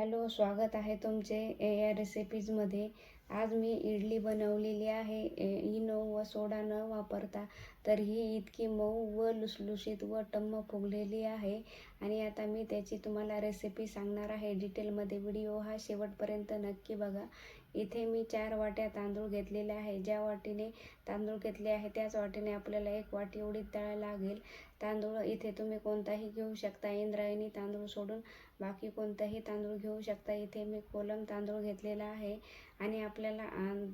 Hello स्वागत आहे तुमचे ए या रेसिपीजमध्ये आज मी इडली बनवलेली आहे. ए- इनो व सोडा न वापरता तर ही इतकी मऊ व लुसलुशीत व टम्म फुगलेली आहे. आणि आता मी त्याची तुम्हाला रेसिपी सांगणार आहे. डिटेलमध्ये व्हिडिओ हा शेवटपर्यंत नक्की बघा. इथे मी चार वाट्या तांदूळ घेतलेले आहे. ज्या वाटीने तांदूळ घेतले आहे त्याच वाटीने आपल्याला एक वाटी उडीद डाळ लागेल. तांदूळ इथे तुम्ही कोणताही घेऊ शकता. इंद्रायणी तांदूळ सोडून बाकी कोणताही तांदूळ घेऊ शकता. इथे मी कोलम तांदूळ घेतलेला आहे आणि आपल्याला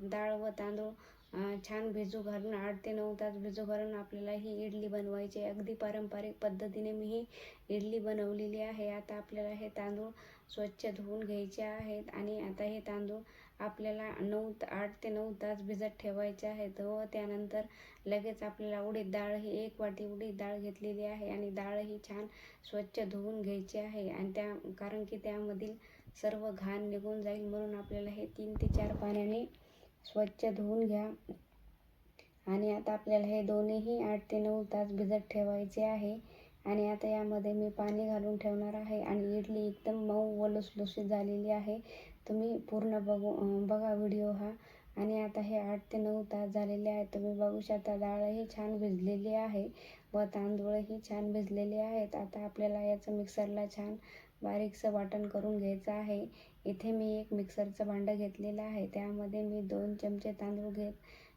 डाळ व तांदूळ छान भिजू घालून आठ ते नऊ तास भिजू घालून आपल्याला ही इडली बनवायची आहे. अगदी पारंपरिक पद्धतीने मी ही इडली बनवलेली आहे आता आपल्याला हे तांदूळ स्वच्छ धुवून घ्यायचे आहेत आणि आता हे तांदूळ आपल्याला नऊ आठ ते नऊ तास भिजत ठेवायचे आहेत व त्यानंतर लगेच आपल्याला उडीद डाळ ही एक वाटी उडीद डाळ घेतलेली आहे आणि डाळ ही छान स्वच्छ धुवून घ्यायची आहे आणि त्या कारण की त्यामधील सर्व घाण निघून जाईल म्हणून आपल्याला हे तीन ते चार पाण्याने स्वच्छ धुवून घ्या. आणि आता आपल्याला हे दोन्हीही आठ ते नऊ तास भिजत ठेवायचे आहे. आणि आता यामध्ये मी पाणी घालून ठेवणार आहे. आणि इडली एकदम मऊ व लुसलुशीत झालेली आहे. तुम्ही पूर्ण बघू बघा व्हिडिओ हा. आणि आता हे आठ ते नऊ तास झालेले आहेत. तुम्ही बघू शकता डाळही छान भिजलेली आहे व तांदूळही छान भिजलेले आहेत. आता आपल्याला याचं मिक्सरला छान बारीकसं वाटण करून घ्यायचं आहे. इथे मी एक मिक्सरचं भांडं घेतलेलं आहे. त्यामध्ये मी दोन चमचे तांदूळ घेत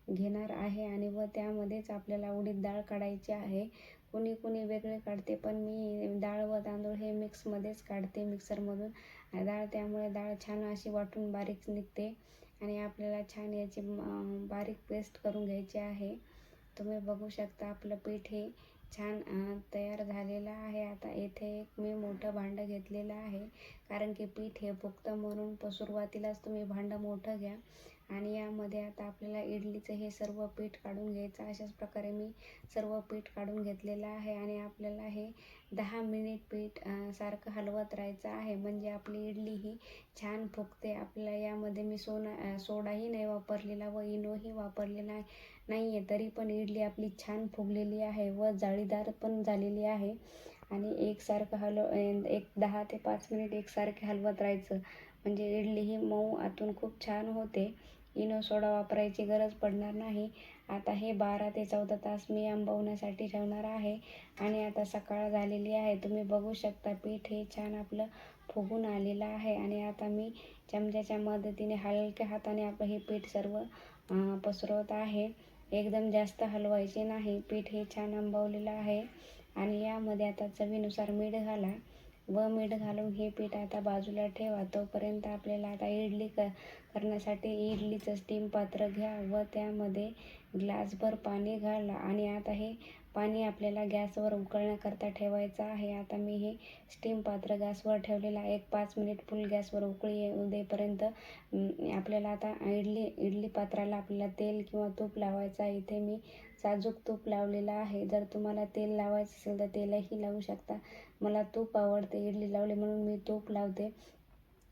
घेणार आहे आणि व त्यामध्येच आपल्याला उडीद डाळ काढायची आहे. कुणी कुणी वेगळे काढते पण मी डाळ व तांदूळ हे मिक्समध्येच काढते मिक्सरमधून. डाळ त्यामुळे डाळ छान अशी वाटून बारीक निघते आणि आपल्याला छान याची बारीक पेस्ट करून घ्यायची आहे. तुम्ही बघू शकता आपलं पीठ हे छान तयार झालेला आहे. आता येथे एक मी मोठं भांडं घेतलेलं आहे. कारण की पीठ हे फुगतं म्हणून प- सुरुवातीलाच तुम्ही भांडं मोठं घ्या. आणि यामध्ये आता आपल्याला इडलीचं हे सर्व पीठ काढून घ्यायचं. अशाच प्रकारे मी सर्व पीठ काढून घेतलेलं आहे. आणि आपल्याला हे दहा मिनिट पीठ सारखं हलवत राहायचं आहे. म्हणजे आपली इडली ही छान फुगते. आपल्याला यामध्ये मी सोना सोडाही नाही वापरलेला व इनोही वापरलेला आहे. नाही आहे तरी पण इडली आपली छान फुगलेली आहे व जाळीदार पण झालेली आहे. आणि एकसारखं हलव एक दहा ते पाच मिनिट एकसारखे हलवत राहायचं. म्हणजे इडली ही मऊ आतून खूप छान होते. इनो सोडा वापरायची गरज पडणार नाही. आता हे बारा ते चौदा तास मी आंबवण्यासाठी ठेवणार आहे. आणि आता सकाळ झालेली आहे. तुम्ही बघू शकता पीठ हे छान आपलं फुगून आलेलं आहे. आणि आता मी चमच्याच्या मदतीने हलक्या हाताने आपलं हे पीठ सर्व पसरवत आहे. एकदम जास्त हलवायचे नाही. पीठ हे छान आंबवलेलं आहे. आणि यामध्ये आता चवीनुसार मीठ घाला. व मीठ घालून हे पीठ आता बाजूला ठेवा. तोपर्यंत आपल्याला आता इडली क करण्यासाठी इडलीचं स्टीम पात्र घ्या. व त्यामध्ये ग्लासभर पाणी घाला. आणि आता हे पाणी आपल्याला गॅसवर उकळण्याकरता ठेवायचं आहे. आता मी हे स्टीम पात्र गॅसवर ठेवलेलं आहे. एक पाच मिनिट फुल गॅसवर उकळी येऊ देपर्यंत आपल्याला आता इडली इडली पात्राला आपल्याला तेल किंवा तूप लावायचं आहे. इथे मी साजूक तूप लावलेलं आहे. जर तुम्हाला तेल लावायचं असेल तर तेलही लावू शकता. मला तूप आवडते इडली लावली म्हणून मी तूप लावते.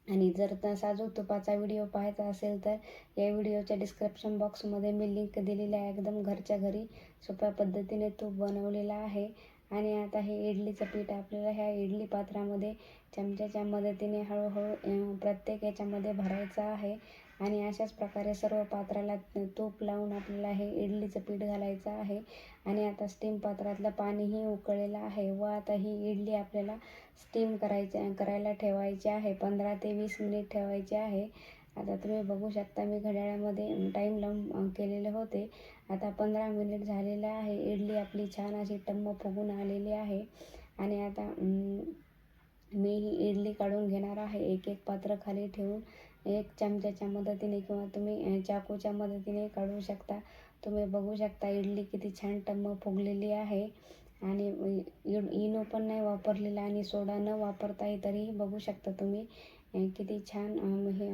आणि जर त जो तुपाचा व्हिडिओ पाहायचा असेल तर या व्हिडिओच्या डिस्क्रिप्शन बॉक्समध्ये मी लिंक दिलेली आहे एकदम घरच्या घरी. सोप्या पद्धतीने तूप बनवलेला आहे. आणि आता हे इडलीचं पीठ आपल्याला ह्या इडली पात्रामध्ये चमच्याच्या मदतीने हळूहळू प्रत्येक याच्यामध्ये भरायचं आहे. आणि अशाच प्रकारे सर्व पात्राला तूप लावून आपल्याला हे इडलीचं पीठ घालायचं आहे. आणि आता स्टीम पात्रातलं पाणीही उकळलेलं आहे. व आता ही इडली आपल्याला स्टीम करायची करायला ठेवायची आहे. पंधरा ते वीस मिनिट ठेवायचे आहे. आता तुम्ही बघू शकता मी घड्याळामध्ये टाईम लावून केलेले होते. आता पंधरा मिनिट झालेलं आहे. इडली आपली छान अशी टम्म फुगून आलेली आहे. आणि आता मी ही इडली काढून घेणार आहे. एक एक पात्र खाली ठेवून एक चमच्याच्या मदतीने किंवा तुम्ही चाकूच्या मदतीने काढू शकता. तुम्ही बघू शकता इडली किती छान टम्म फुगलेली आहे आणि इनो पण नाही वापरलेला आणि सोडा न वापरताही तरीही बघू शकता तुम्ही. किती छान हे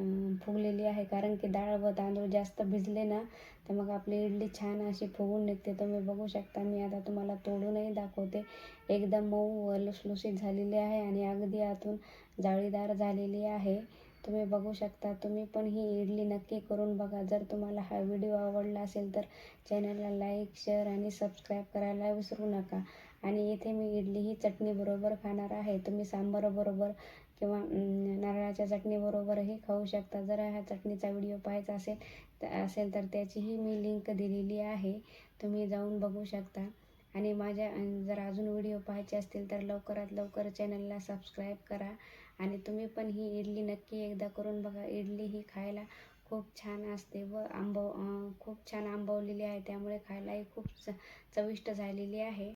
फुगलेली आहे. कारण की डाळ व तांदूळ जास्त भिजले ना तर मग आपली इडली छान अशी फुगून निघते. तुम्ही बघू शकता मी आता तुम्हाला तोडूनही दाखवते. एकदम मऊ व लुसलुशीत झालेली आहे आणि अगदी आतून जाळीदार झालेली आहे. तुम्ही बघू शकता तुम्ही पण ही इडली नक्की करून बघा. जर तुम्हाला हा व्हिडिओ आवडला असेल तर चॅनलला लाईक शेअर आणि सबस्क्राईब करायला विसरू नका. आणि इथे मी इडली ही चटणीबरोबर खाणार आहे. तुम्ही सांबाराबरोबर किंवा नारळाच्या चटणीबरोबरही खाऊ शकता. जर ह्या चटणीचा व्हिडिओ पाहायचा असेल तर असेल तर त्याचीही मी लिंक दिलेली आहे. तुम्ही जाऊन बघू शकता. आणि माझ्या जर अजून व्हिडिओ पाहायचे असतील तर लवकरात लवकर चॅनलला सबस्क्राईब करा. आणि तुम्ही पण ही इडली नक्की एकदा करून बघा. इडली ही खायला खूप छान असते व आंबव खूप छान आंबवलेली आहे. त्यामुळे खायलाही खूप च चविष्ट झालेली आहे.